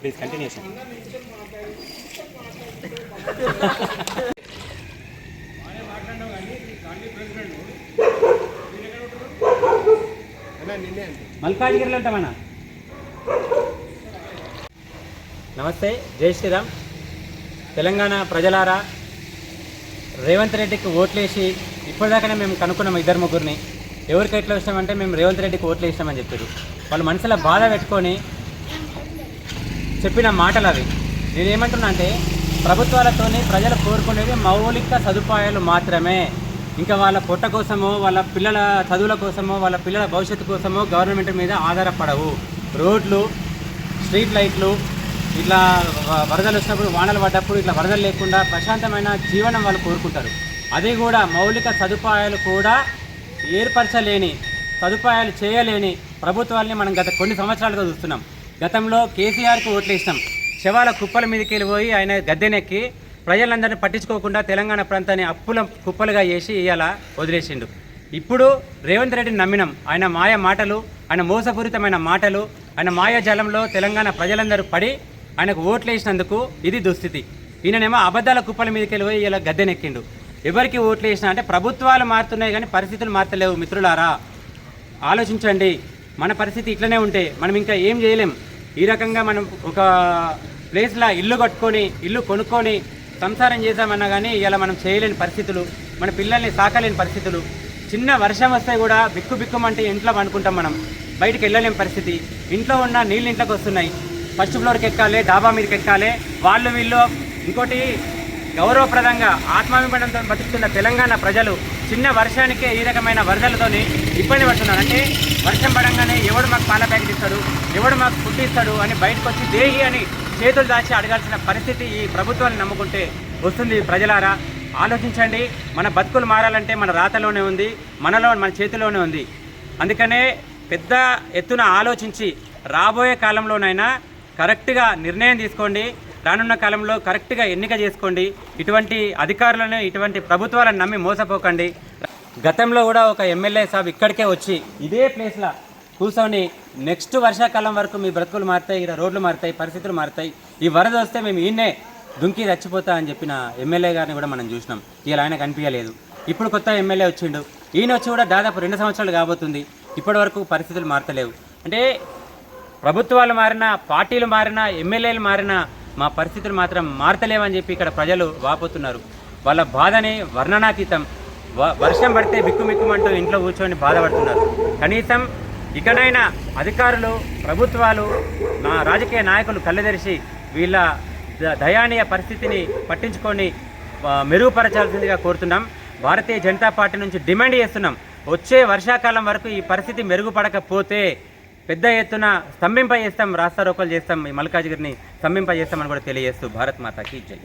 Please continuation మల్కాజ్గిరిలో ఉంటామన్నా నమస్తే జై శ్రీరామ్. తెలంగాణ ప్రజలారా రేవంత్ రెడ్డికి ఓట్లేసి ఇప్పటిదాకానే మేము కనుక్కున్నాం ఇద్దరు ముగ్గురిని. ఎవరికి ఎట్లా ఇష్టమంటే మేము రేవంత్ రెడ్డికి ఓట్లు వేసినామని చెప్పారు. వాళ్ళు మనసులో బాధ పెట్టుకొని చెప్పిన మాటలు అవి నేనేమంటున్నా అంటే ప్రభుత్వాలతోని ప్రజలు కోరుకునేది మౌలిక సదుపాయాలు మాత్రమే. ఇంకా వాళ్ళ పొట్ట కోసమో వాళ్ళ పిల్లల చదువుల కోసమో వాళ్ళ పిల్లల భవిష్యత్తు కోసమో గవర్నమెంట్ మీద ఆధారపడవు. రోడ్లు స్ట్రీట్ లైట్లు ఇట్లా వరదలు వచ్చినప్పుడు వానలు పడ్డప్పుడు ఇట్లా వరదలు లేకుండా ప్రశాంతమైన జీవనం వాళ్ళు కోరుకుంటారు. అది కూడా మౌలిక సదుపాయాలు కూడా ఏర్పరచలేని సదుపాయాలు చేయలేని ప్రభుత్వాల్ని మనం గత కొన్ని సంవత్సరాలుగా చూస్తున్నాం. గతంలో కేసీఆర్కు ఓట్లు వేసినాం శవాల కుప్పల మీదకి వెళ్ళిపోయి ఆయన గద్దెనెక్కి ప్రజలందరినీ పట్టించుకోకుండా తెలంగాణ ప్రాంతాన్ని అప్పుల కుప్పలుగా చేసి ఇవాళ వదిలేసిండు. ఇప్పుడు రేవంత్ రెడ్డిని నమ్మినాం. ఆయన మాయ మాటలు ఆయన మోసపూరితమైన మాటలు ఆయన మాయాజాలంలో తెలంగాణ ప్రజలందరూ పడి ఆయనకు ఓట్లు వేసినందుకు ఇది దుస్థితి. ఈయననేమో అబద్ధాల కుప్పల మీదకి వెళ్ళిపోయి ఇలా గద్దెనెక్కిండు. ఎవరికి ఓట్లు వేసినా అంటే ప్రభుత్వాలు మారుతున్నాయి కానీ పరిస్థితులు మారతలేవు మిత్రులారా. ఆలోచించండి. మన పరిస్థితి ఇట్లనే ఉంటే మనం ఇంకా ఏం చేయలేం. ఈ రకంగా మనం ఒక ప్లేస్లో ఇల్లు కట్టుకొని ఇల్లు కొనుక్కొని సంసారం చేద్దామన్నా కానీ ఇలా మనం చేయలేని పరిస్థితులు మన పిల్లల్ని సాకలేని పరిస్థితులు. చిన్న వర్షం వస్తే కూడా బిక్కు బిక్కుమంటే ఇంట్లో అనుకుంటాం మనం. బయటికి వెళ్ళలేని పరిస్థితి. ఇంట్లో ఉన్న నీళ్ళు ఇంట్లోకి వస్తున్నాయి. ఫస్ట్ ఫ్లోర్కి ఎక్కాలి డాబా మీదకి ఎక్కాలి. వాళ్ళు వీళ్ళు ఇంకోటి గౌరవప్రదంగా ఆత్మాభిమానంతో బతుకుతున్న తెలంగాణ ప్రజలు చిన్న వర్షానికే ఈ రకమైన వరదలతోని ఇబ్బంది పడుతున్నారు. అంటే వర్షం పడంగానే ఎవడు మాకు పాల ప్యాకెట్ ఇస్తాడు ఎవడు మాకు ఫుడ్ ఇస్తాడు అని బయటకు వచ్చి దేహి అని చేతులు దాచి అడగాల్సిన పరిస్థితి ఈ ప్రభుత్వాన్ని నమ్ముకుంటే వస్తుంది. ప్రజలారా ఆలోచించండి. మన బతుకులు మారాలంటే మన రాతలోనే ఉంది మనలో మన చేతిలోనే ఉంది. అందుకనే పెద్ద ఎత్తున ఆలోచించి రాబోయే కాలంలోనైనా కరెక్ట్గా నిర్ణయం తీసుకోండి. రానున్న కాలంలో కరెక్ట్గా ఎన్నిక చేసుకోండి. ఇటువంటి అధికారులను ఇటువంటి ప్రభుత్వాలను నమ్మి మోసపోకండి. గతంలో కూడా ఒక ఎమ్మెల్యే సాబ్ ఇక్కడికే వచ్చి ఇదే ప్లేస్లో కూర్చొని నెక్స్ట్ వర్షాకాలం వరకు మీ బ్రతుకులు మారుతాయి ఇక్కడ రోడ్లు మారుతాయి పరిస్థితులు మారుతాయి. ఈ వరద వస్తే మేము ఈయన్నే దుంకి చచ్చిపోతా అని చెప్పిన ఎమ్మెల్యే గారిని కూడా మనం చూసినాం. ఇలా ఆయన కనిపించలేదు. ఇప్పుడు కొత్త ఎమ్మెల్యే వచ్చిండు. ఈయన వచ్చి కూడా దాదాపు రెండు సంవత్సరాలు కాబోతుంది. ఇప్పటి వరకు పరిస్థితులు మారతలేవు. అంటే ప్రభుత్వాలు మారినా పార్టీలు మారినా ఎమ్మెల్యేలు మారినా మా పరిస్థితులు మాత్రం మారతలేవని చెప్పి ఇక్కడ ప్రజలు వాపోతున్నారు. వాళ్ళ బాధని వర్ణనాతీతం. వ- వర్షం పడితే బిక్కుమిక్కుమంటూ ఇంట్లో కూర్చొని బాధపడుతున్నారు. కనీసం ఇకనైనా అధికారులు ప్రభుత్వాలు నా రాజకీయ నాయకులు కళ్ళెదరిసి వీళ్ళ ద- దయానీయ పరిస్థితిని పట్టించుకొని మెరుగుపరచాల్సిందిగా కోరుతున్నాం. భారతీయ జనతా పార్టీ నుంచి డిమాండ్ చేస్తున్నాం. వచ్చే వర్షాకాలం వరకు ఈ పరిస్థితి మెరుగుపడకపోతే పెద్ద ఎత్తున స్తంభింప చేస్తాం రాస్తా రోకలు చేస్తాం ఈ మల్కాజ్గిరిని స్తంభింప చేస్తామని కూడా తెలియజేస్తూ భారత్ మాతాకి జై.